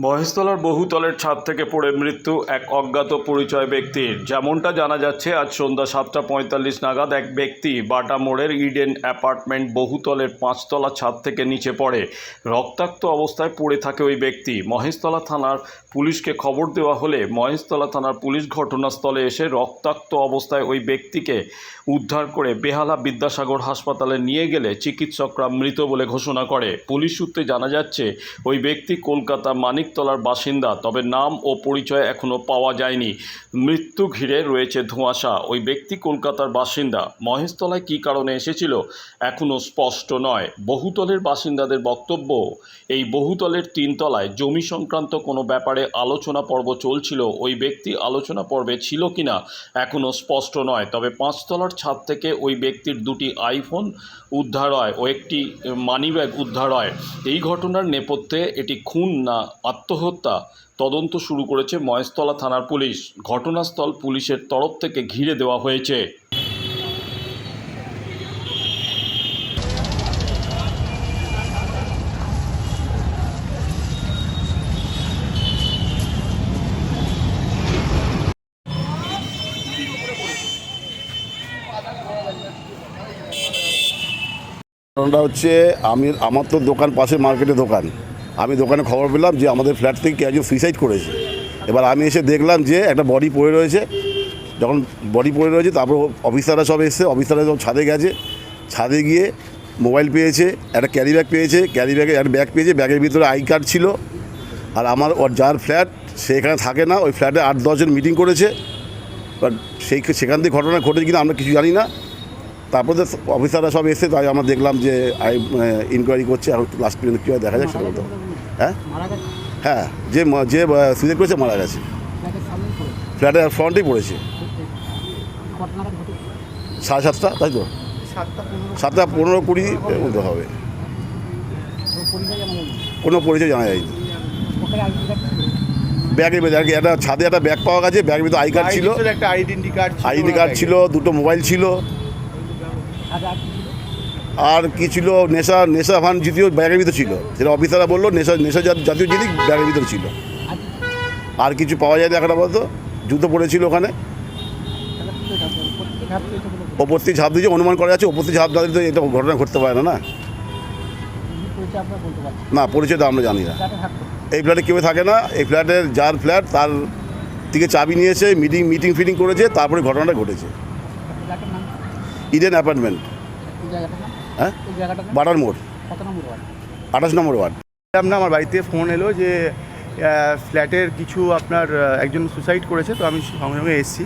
মহেশতলার বহুতলের ছাদ থেকে পড়ে মৃত্যু এক অজ্ঞাত পরিচয় ব্যক্তির। যেমনটা জানা যাচ্ছে, আজ সন্ধ্যা সাতটা পঁয়তাল্লিশ নাগাদ এক ব্যক্তি বাটা মোড়ের ইডেন অ্যাপার্টমেন্ট বহুতলের পাঁচতলা ছাদ থেকে নিচে পড়ে। রক্তাক্ত অবস্থায় পড়ে থাকে ওই ব্যক্তি। মহেশতলা থানার পুলিশকে খবর দেওয়া হলে মহেশতলা থানার পুলিশ ঘটনাস্থলে এসে রক্তাক্ত অবস্থায় ওই ব্যক্তিকে উদ্ধার করে বেহালা বিদ্যাসাগর হাসপাতালে নিয়ে গেলে চিকিৎসকরা মৃত বলে ঘোষণা করে। পুলিশ সূত্রে জানা যাচ্ছে, ওই ব্যক্তি কলকাতা মানিকতলার বাসিন্দা, তবে নাম ও পরিচয় এখনও পাওয়া যায়নি। মৃত্যু ঘিরে রয়েছে ধোঁয়াশা। ওই ব্যক্তি কলকাতার বাসিন্দা। মহেশতলায় কী কারণে এসেছিল এখনও স্পষ্ট নয়। বহুতলের বাসিন্দাদের বক্তব্য, এই বহুতলের তিনতলায় জমি সংক্রান্ত কোনো ব্যাপারে আলোচনা পর্ব চলছিল, ওই ব্যক্তি আলোচনা পর্বে ছিল কিনা এখনও স্পষ্ট নয়। তবে পাঁচতলার ছাদ থেকে ওই ব্যক্তির দুটি আইফোন উদ্ধার হয় ও একটি মানিব্যাগ উদ্ধার হয়। এই ঘটনার নেপথ্যে এটি খুন না আত্মহত্যা। তদন্ত শুরু করেছে মহেশতলা থানার পুলিশ। ঘটনাস্থল পুলিশের তরফ থেকে ঘিরে দেওয়া হয়েছে। কারণটা হচ্ছে আমি আমার তো দোকান পাশে মার্কেটে দোকান। আমি দোকানে খবর পেলাম যে আমাদের ফ্ল্যাট থেকে কেউ সুইসাইড করেছে। এবার আমি এসে দেখলাম যে একটা বডি পড়ে রয়েছে। যখন বডি পড়ে রয়েছে, তারপর অফিসাররা সব এসছে। অফিসাররা সব ছাদে গেছে। ছাদে গিয়ে মোবাইল পেয়েছে, একটা ক্যারি ব্যাগ পেয়েছে। ক্যারি ব্যাগে একটা ব্যাগ পেয়েছে ব্যাগের ভিতরে আই কার্ড ছিল। আর আমার ওর যার ফ্ল্যাট সে এখানে থাকে না। ওই ফ্ল্যাটে আট দশজন মিটিং করেছে। বাট সেই সেখান থেকে ঘটনা ঘটেছে কিনা আমরা কিছু জানি না। তারপরে তো অফিসাররা সব এসে তাই আমরা দেখলাম যে আই ইনকোয়ারি করছে আর লাস্ট পর্যন্ত কী হয় দেখা যাক সেটা তো হ্যাঁ? হ্যাঁ যে যে সুইসাইড করেছে মারা গেছে। ফ্ল্যাটের ফ্রন্টেই পড়েছে। সাড়ে সাতটা তাই তো? সাতটা পনেরো। কুড়ি এর মধ্যে হবে। কোনো পরিচয় জানা যায়নি? ব্যাগের ভিতরে আর কি একটা ছাদে একটা ব্যাগ পাওয়া গেছে ব্যাগের ভিতরে আই কার্ড ছিল। একটা আইডেন্টি কার্ড আইডি কার্ড ছিল দুটো মোবাইল ছিল। আর কি ছিল? নেশা নেশা ভান জাতীয় ব্যাগের ভিতরে ছিল। সেটা অফিসাররা বলল, নেশা নেশা জাত- জাতীয় জিনিস ব্যাগের ভিতরে ছিল। আর কিছু পাওয়া যায় দেখা বলতো জুতো পড়েছিল ওখানে। থেকে ঝাঁপ দিয়েছে, অনুমান করা যাচ্ছে থেকে ঝাঁপ দিলে তো এটা ঘটনা ঘটতে পারে না না? না তো আমরা জানি না। এই ফ্ল্যাটে কেউ থাকে না। এই ফ্ল্যাটের যার ফ্ল্যাট, তার থেকে চাবি নিয়েছে, মিটিং মিটিং, ফিটিং করেছে, তারপরে ঘটনাটা ঘটেছে। Eden apartment. হ্যাঁ? বাটার মোড়। আঠাশ নম্বর ওয়ার্ড। না, আমার বাড়িতে ফোন এলো যে ফ্ল্যাটের কিছু আপনার একজন সুসাইড করেছে, তো আমি সঙ্গে সঙ্গে এসেছি।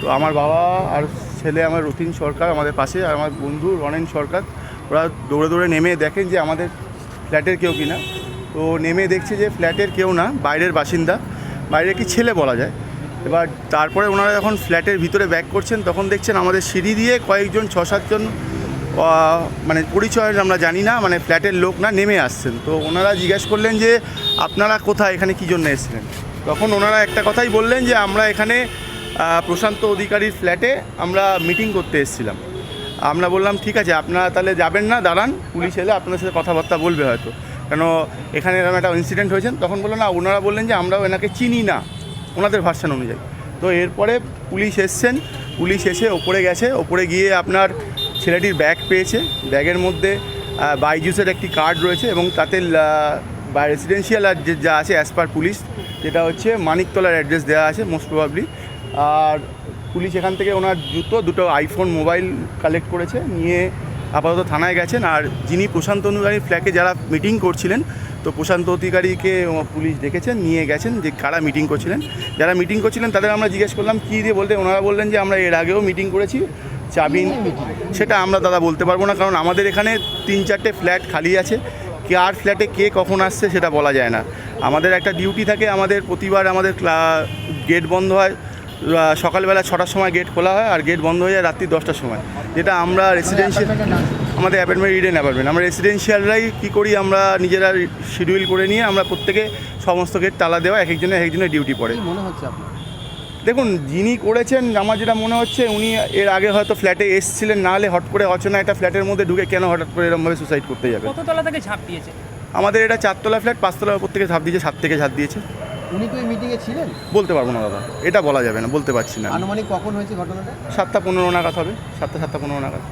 তো আমার বাবা আর ছেলে, আমার রতিন সরকার আমাদের পাশে, আর আমার বন্ধু রনেন সরকার, ওরা দৌড়ে দৌড়ে নেমে দেখেন যে আমাদের ফ্ল্যাটের কেউ কিনা। তো নেমে দেখছে যে ফ্ল্যাটের কেউ না, বাইরের বাসিন্দা। বাইরে কি ছেলে বলা যায়? এবার তারপরে ওনারা যখন ফ্ল্যাটের ভিতরে ব্যাক করছেন, তখন দেখছেন আমাদের সিঁড়ি দিয়ে কয়েকজন ছ সাতজন মানে পরিচয় আমরা জানি না মানে ফ্ল্যাটের লোক না, নেমে আসছেন। তো ওনারা জিজ্ঞেস করলেন যে, আপনারা কোথায়? এখানে কী জন্য এসেছিলেন? তখন ওনারা একটা কথাই বললেন যে, আমরা এখানে প্রশান্ত অধিকারীর ফ্ল্যাটে আমরা মিটিং করতে এসেছিলাম। আমরা বললাম, ঠিক আছে, আপনারা তাহলে যাবেন না, দাঁড়ান, পুলিশ এলে আপনার সাথে কথাবার্তা বলবে হয়তো। কেন, এখানে এরকম একটা ইনসিডেন্ট হয়েছেন তখন বলল, না, ওনারা বললেন যে, আমরাও এনাকে চিনি না। ওনাদের ভার্সান অনুযায়ী। তো এরপরে পুলিশ এসছেন, পুলিশ এসে ওপরে গেছে, ওপরে গিয়ে আপনার ছেলেটির ব্যাগ পেয়েছে। ব্যাগের মধ্যে বাইজুসের একটি কার্ড রয়েছে এবং তাতে রেসিডেন্সিয়াল আর যে আছে অ্যাজ পার পুলিশ, যেটা হচ্ছে মানিকতলার অ্যাড্রেস দেওয়া আছে মোস্ট প্রবাবলি আর পুলিশ এখান থেকে ওনার জুতো, দুটো আইফোন মোবাইল কালেক্ট করেছে, নিয়ে আপাতত থানায় গেছেন। আর যিনি প্রশান্ত অধিকারী ফ্ল্যাটে যারা মিটিং করছিলেন তো প্রশান্ত অধিকারীকে পুলিশ দেখেছেন নিয়ে গেছেন যে কারা মিটিং করছিলেন। যারা মিটিং করছিলেন তাদের আমরা জিজ্ঞেস করলাম কী দিয়ে বলতে ওনারা বললেন যে আমরা এর আগেও মিটিং করেছি চাবি সেটা আমরা দাদা বলতে পারব না কারণ আমাদের এখানে তিন চারটে ফ্ল্যাট খালি আছে। কে আর ফ্ল্যাটে কে কখন আসছে সেটা বলা যায় না। আমাদের একটা ডিউটি থাকে আমাদের প্রতিবার আমাদের গেট বন্ধ হয় সকালবেলা ছটার সময় গেট খোলা হয় আর গেট বন্ধ হয়ে যায় রাত্রি দশটার সময়। যেটা আমরা রেসিডেন্সিয়াল আমাদের অ্যাপার্টমেন্ট ইডেন অ্যাপার্টমেন্ট আমরা রেসিডেন্সিয়ালরাই কী করি? আমরা নিজেরা শিডিউল করে নিয়ে আমরা প্রত্যেকে সমস্ত গেট তালা দেওয়া এক একজনের এক একজনের ডিউটি পড়ে। মনে হচ্ছে আপনার? দেখুন যিনি করেছেন আমার যেটা মনে হচ্ছে উনি এর আগে হয়তো ফ্ল্যাটে এসছিলেন না হলে হট করে অচেনা একটা ফ্ল্যাটের মধ্যে ঢুকে কেন হঠাৎ করে এরকমভাবে সুসাইড করতে যাবে কত তলা থেকে ঝাঁপ দিয়েছে? আমাদের এটা চারতলা ফ্ল্যাট পাঁচতলার উপর থেকে ঝাঁপ দিয়েছে সাত থেকে ঝাঁপ দিয়েছে। উনি কি ওই মিটিংয়ে ছিলেন? বলতে পারব না দাদা। এটা বলা যাবে না বলতে পারছি না আনুমানিক কখন হয়েছে ঘটনাটা? সাতটা পনেরো নাগাদ হবে। সাতটা সাতটা পনেরো নাগাদ।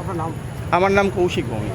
আপনার নাম আমার নাম কৌশিক ভৌমিক।